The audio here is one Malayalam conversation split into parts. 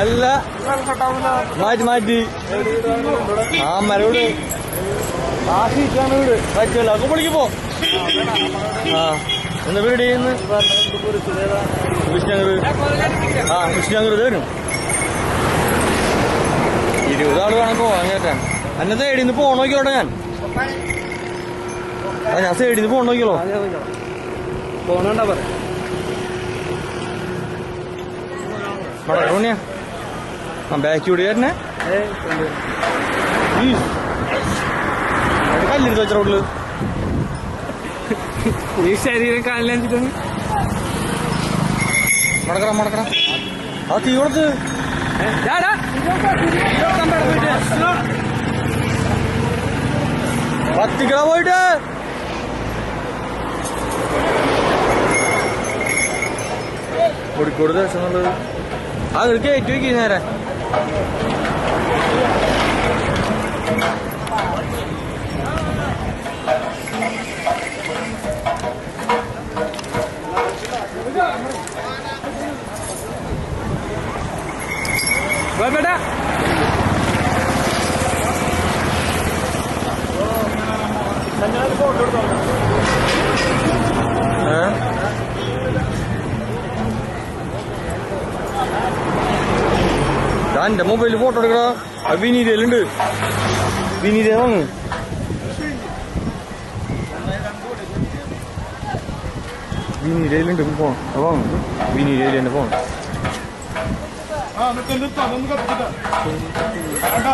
അല്ല. മാറ്റി മാറ്റി. ആ മരവിട് ആശിച്ചാണ് വീട് പറ്റില്ല. അപ്പൊ വിളിക്കുമ്പോ ആ. എന്താ വീട് ചെയ്യുന്നു? കൃഷ്ണഗർ ആ കൃഷ്ണഗർ വരും. ഇരുപതാൾ വേണം പോവാൻ കേട്ടാൻ അന്നെ സൈഡിൽ നിന്ന് ഞാൻ? ഞാൻ സൈഡിൽ നിന്ന് പോണോക്കിയോളൂ? പോണണ്ട പറയാ ആ ബാക്ക് കൂടി തന്നെ കല്ലെടുത്ത് വെച്ച റോഡിൽ. ഈ ശരീരം കാലിലഞ്ചിട്ടൊന്ന് മടക്കട മടക്കട. ആ തീ കൊടുത്ത്. പത്തിക്കള പോയിട്ട്. കോഴിക്കോട് രസമുള്ളത്. ആ ഒരു ഏറ്റവും വെക്കി നേരെ. ബേട്ടാ. ഏ? എന്റെ മൊബൈലിൽ ഫോട്ടോ എടുക്കടാ. അത് വിനീതയിലുണ്ട്. വിനീത വിനീതയിലുണ്ട് ഫോൺ വാങ്ങ് എന്റെ ഫോൺ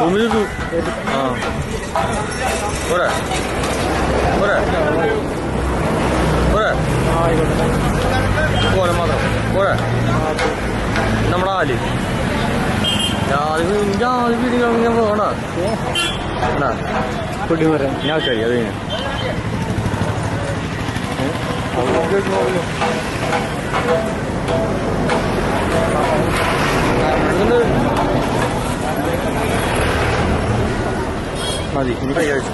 ഒന്ന് പോരെ. പോരെ. പോരെ. പോരെ മാത്രം. പോരെ. നമ്മുടെ ജാതി ജാതി പിടികൾ ഞാൻ പോകണ കൊടിമരം ഞാൻ കഴിയും അത് കഴിഞ്ഞു മതി. ഇനി കൈ കഴിച്ചു